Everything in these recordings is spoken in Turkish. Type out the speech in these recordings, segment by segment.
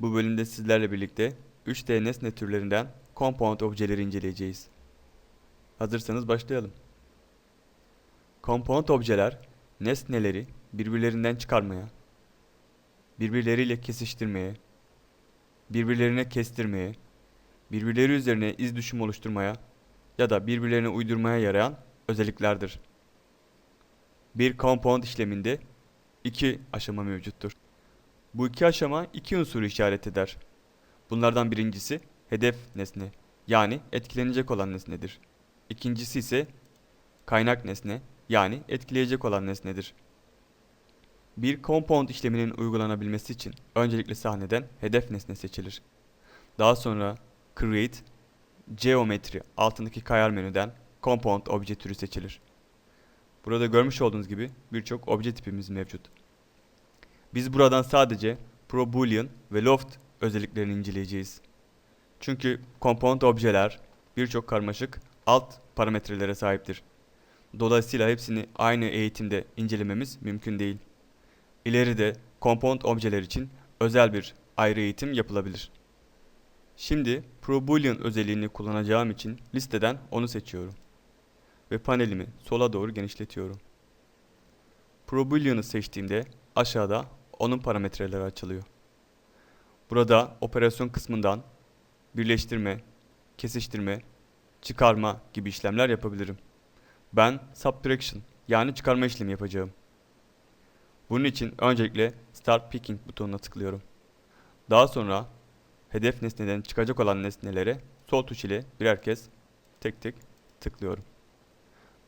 Bu bölümde sizlerle birlikte 3D nesne türlerinden compound objeleri inceleyeceğiz. Hazırsanız başlayalım. Compound objeler nesneleri birbirlerinden çıkarmaya, birbirleriyle kesiştirmeye, birbirlerine kestirmeye, birbirleri üzerine iz düşüm oluşturmaya ya da birbirlerine uydurmaya yarayan özelliklerdir. Bir compound işleminde iki aşama mevcuttur. Bu iki aşama iki unsuru işaret eder. Bunlardan birincisi hedef nesne yani etkilenecek olan nesnedir. İkincisi ise kaynak nesne yani etkileyecek olan nesnedir. Bir compound işleminin uygulanabilmesi için öncelikle sahneden hedef nesne seçilir. Daha sonra create geometry altındaki kayar menüden compound obje türü seçilir. Burada görmüş olduğunuz gibi birçok obje tipimiz mevcut. Biz buradan sadece Pro Boolean ve Loft özelliklerini inceleyeceğiz. Çünkü compound objeler birçok karmaşık alt parametrelere sahiptir. Dolayısıyla hepsini aynı eğitimde incelememiz mümkün değil. İleride compound objeler için özel bir ayrı eğitim yapılabilir. Şimdi Pro Boolean özelliğini kullanacağım için listeden onu seçiyorum. Ve panelimi sola doğru genişletiyorum. Pro Boolean'ı seçtiğimde aşağıda onun parametreleri açılıyor. Burada operasyon kısmından birleştirme, kesiştirme, çıkarma gibi işlemler yapabilirim. Ben subtraction yani çıkarma işlemi yapacağım. Bunun için öncelikle Start Picking butonuna tıklıyorum. Daha sonra hedef nesneden çıkacak olan nesnelere sol tuş ile birer kez tek tek tıklıyorum.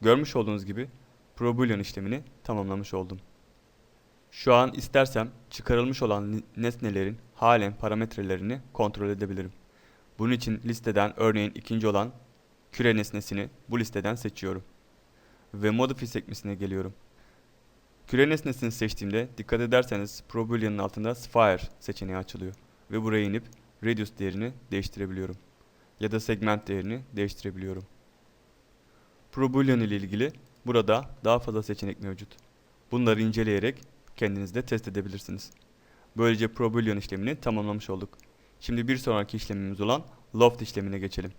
Görmüş olduğunuz gibi Pro Boolean işlemini tamamlamış oldum. Şu an istersem çıkarılmış olan nesnelerin halen parametrelerini kontrol edebilirim. Bunun için listeden örneğin ikinci olan küre nesnesini bu listeden seçiyorum. Ve Modify sekmesine geliyorum. Küre nesnesini seçtiğimde dikkat ederseniz Pro Boolean'ın altında Sphere seçeneği açılıyor. Ve buraya inip Radius değerini değiştirebiliyorum. Ya da segment değerini değiştirebiliyorum. Pro Boolean ile ilgili burada daha fazla seçenek mevcut. Bunları inceleyerek kendiniz de test edebilirsiniz. Böylece Pro Boolean işlemini tamamlamış olduk. Şimdi bir sonraki işlemimiz olan Loft işlemine geçelim.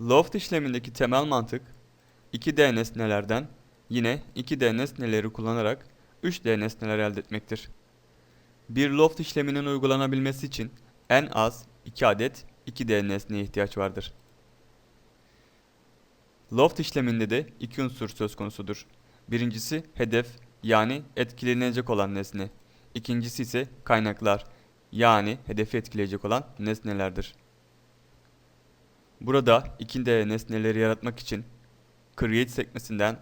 Loft işlemindeki temel mantık 2D nesnelerden yine 2D nesneleri kullanarak 3D nesneler elde etmektir. Bir loft işleminin uygulanabilmesi için en az 2 adet 2D nesneye ihtiyaç vardır. Loft işleminde de iki unsur söz konusudur. Birincisi hedef yani etkilenecek olan nesne. İkincisi ise kaynaklar yani hedefi etkileyecek olan nesnelerdir. Burada 2D nesneleri yaratmak için Create sekmesinden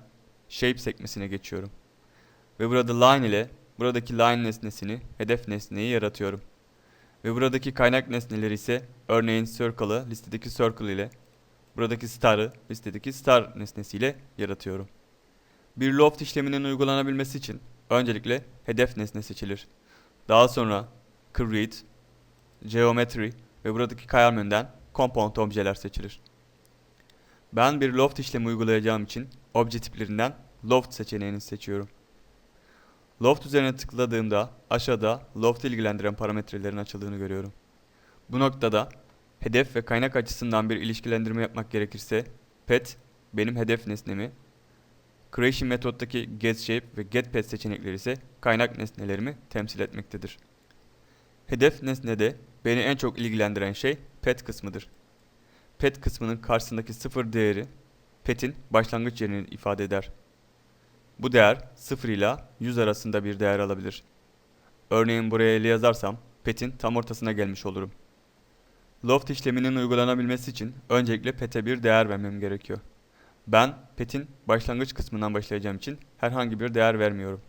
Shape sekmesine geçiyorum. Ve burada line ile buradaki line nesnesini hedef nesneyi yaratıyorum. Ve buradaki kaynak nesneleri ise örneğin circle'ı listedeki circle ile buradaki star'ı listedeki star nesnesiyle yaratıyorum. Bir loft işleminin uygulanabilmesi için öncelikle hedef nesne seçilir. Daha sonra create, geometry ve buradaki kayar menüden compound objeler seçilir. Ben bir loft işlemi uygulayacağım için obje tiplerinden loft seçeneğini seçiyorum. Loft üzerine tıkladığımda aşağıda loft ilgilendiren parametrelerin açıldığını görüyorum. Bu noktada hedef ve kaynak açısından bir ilişkilendirme yapmak gerekirse pet benim hedef nesnemi, creation metoddaki getShape ve getPet seçenekleri ise kaynak nesnelerimi temsil etmektedir. Hedef nesnede beni en çok ilgilendiren şey pet kısmıdır. Pet kısmının karşısındaki sıfır değeri pet'in başlangıç yerini ifade eder. Bu değer 0 ile 100 arasında bir değer alabilir. Örneğin buraya 50 yazarsam pet'in tam ortasına gelmiş olurum. Loft işleminin uygulanabilmesi için öncelikle pet'e bir değer vermem gerekiyor. Ben pet'in başlangıç kısmından başlayacağım için herhangi bir değer vermiyorum.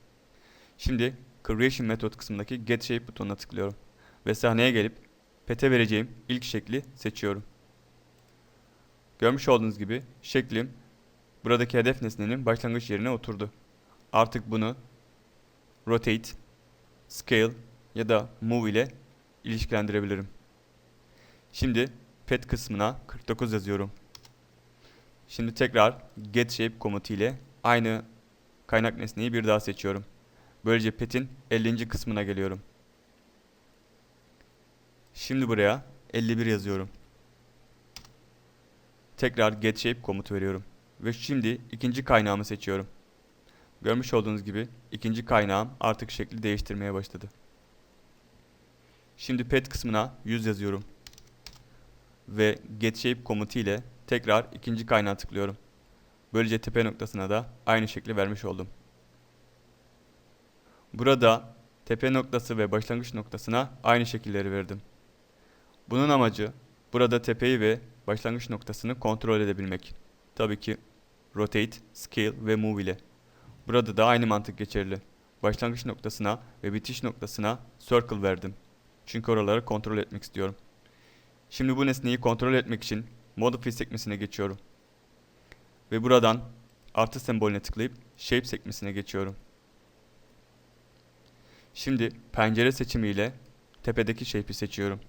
Şimdi Creation Method kısmındaki Get Shape butonuna tıklıyorum ve sahneye gelip pet'e vereceğim ilk şekli seçiyorum. Görmüş olduğunuz gibi şeklim buradaki hedef nesnenin başlangıç yerine oturdu. Artık bunu rotate, scale ya da move ile ilişkilendirebilirim. Şimdi pet kısmına 49 yazıyorum. Şimdi tekrar get shape komutu ile aynı kaynak nesneyi bir daha seçiyorum. Böylece pet'in 50. kısmına geliyorum. Şimdi buraya 51 yazıyorum. Tekrar get shape komutu veriyorum. Ve şimdi ikinci kaynağımı seçiyorum. Görmüş olduğunuz gibi ikinci kaynağım artık şekli değiştirmeye başladı. Şimdi pet kısmına 100 yazıyorum. Ve get shape komutu ile tekrar ikinci kaynağa tıklıyorum. Böylece tepe noktasına da aynı şekli vermiş oldum. Burada tepe noktası ve başlangıç noktasına aynı şekilleri verdim. Bunun amacı burada tepeyi ve başlangıç noktasını kontrol edebilmek. Tabii ki rotate, scale ve move ile. Burada da aynı mantık geçerli. Başlangıç noktasına ve bitiş noktasına circle verdim. Çünkü oraları kontrol etmek istiyorum. Şimdi bu nesneyi kontrol etmek için Modify sekmesine geçiyorum. Ve buradan artı sembolüne tıklayıp Shape sekmesine geçiyorum. Şimdi pencere seçimiyle tepedeki shape'i seçiyorum.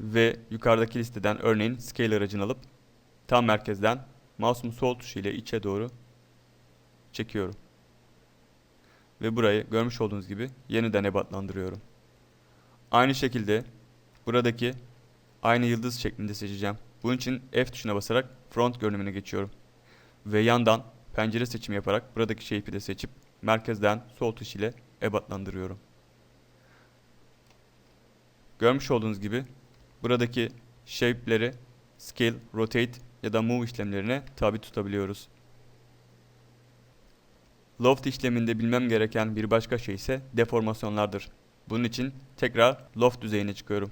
Ve yukarıdaki listeden örneğin Scale aracını alıp tam merkezden mouse'umun sol tuşu ile içe doğru çekiyorum. Ve burayı görmüş olduğunuz gibi yeniden ebatlandırıyorum. Aynı şekilde buradaki aynı yıldız şeklinde seçeceğim. Bunun için F tuşuna basarak front görünümüne geçiyorum. Ve yandan pencere seçimi yaparak buradaki shape'i de seçip merkezden sol tuş ile ebatlandırıyorum. Görmüş olduğunuz gibi buradaki shape'leri scale, rotate ya da move işlemlerine tabi tutabiliyoruz. Loft işleminde bilmem gereken bir başka şey ise deformasyonlardır. Bunun için tekrar loft düzeyine çıkıyorum.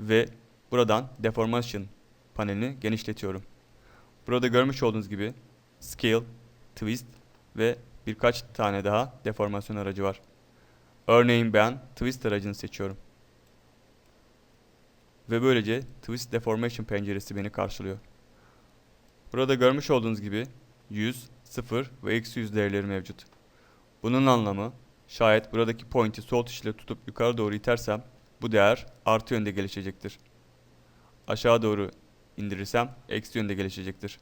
Ve buradan deformation panelini genişletiyorum. Burada görmüş olduğunuz gibi scale, twist ve birkaç tane daha deformasyon aracı var. Örneğin ben twist aracını seçiyorum. Ve böylece twist deformation penceresi beni karşılıyor. Burada görmüş olduğunuz gibi 100, 0 ve eksi 100 değerleri mevcut. Bunun anlamı şayet buradaki pointi sol tuş ile tutup yukarı doğru itersem bu değer artı yönde gelişecektir. Aşağı doğru indirirsem eksi yönde gelişecektir.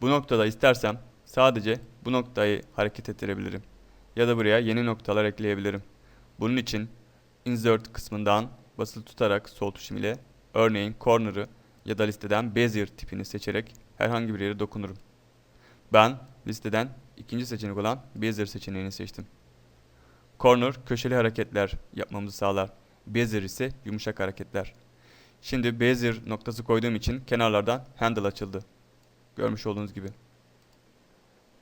Bu noktada istersem sadece bu noktayı hareket ettirebilirim. Ya da buraya yeni noktalar ekleyebilirim. Bunun için Insert kısmından basılı tutarak sol tuşum ile örneğin Corner'ı ya da listeden Bezier tipini seçerek herhangi bir yere dokunurum. Ben listeden ikinci seçenek olan Bezier seçeneğini seçtim. Corner köşeli hareketler yapmamızı sağlar. Bezier ise yumuşak hareketler. Şimdi Bezier noktası koyduğum için kenarlardan handle açıldı. Görmüş olduğunuz gibi.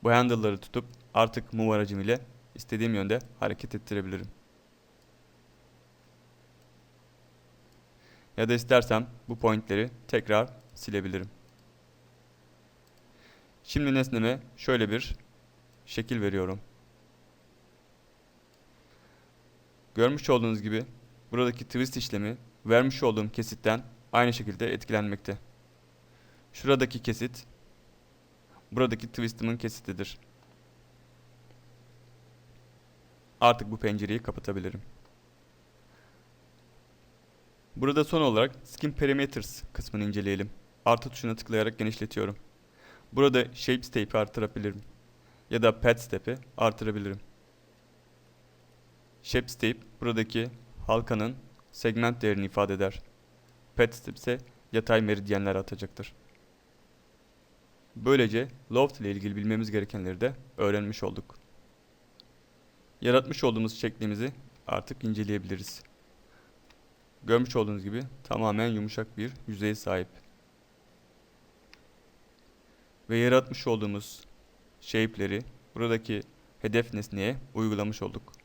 Bu handle'ları tutup artık move aracım ile istediğim yönde hareket ettirebilirim. Ya da istersem bu pointleri tekrar silebilirim. Şimdi nesneme şöyle bir şekil veriyorum. Görmüş olduğunuz gibi buradaki twist işlemi vermiş olduğum kesitten aynı şekilde etkilenmekte. Şuradaki kesit buradaki twist'imin kesitidir. Artık bu pencereyi kapatabilirim. Burada son olarak Skin Parameters kısmını inceleyelim. Artı tuşuna tıklayarak genişletiyorum. Burada Shape Step'i artırabilirim. Ya da Pad Step'i artırabilirim. Shape Step buradaki halkanın segment değerini ifade eder. Pad Step ise yatay meridyenler atacaktır. Böylece Loft ile ilgili bilmemiz gerekenleri de öğrenmiş olduk. Yaratmış olduğumuz şeklimizi artık inceleyebiliriz. Görmüş olduğunuz gibi tamamen yumuşak bir yüzeye sahip. Ve yaratmış olduğumuz shape'leri buradaki hedef nesneye uygulamış olduk.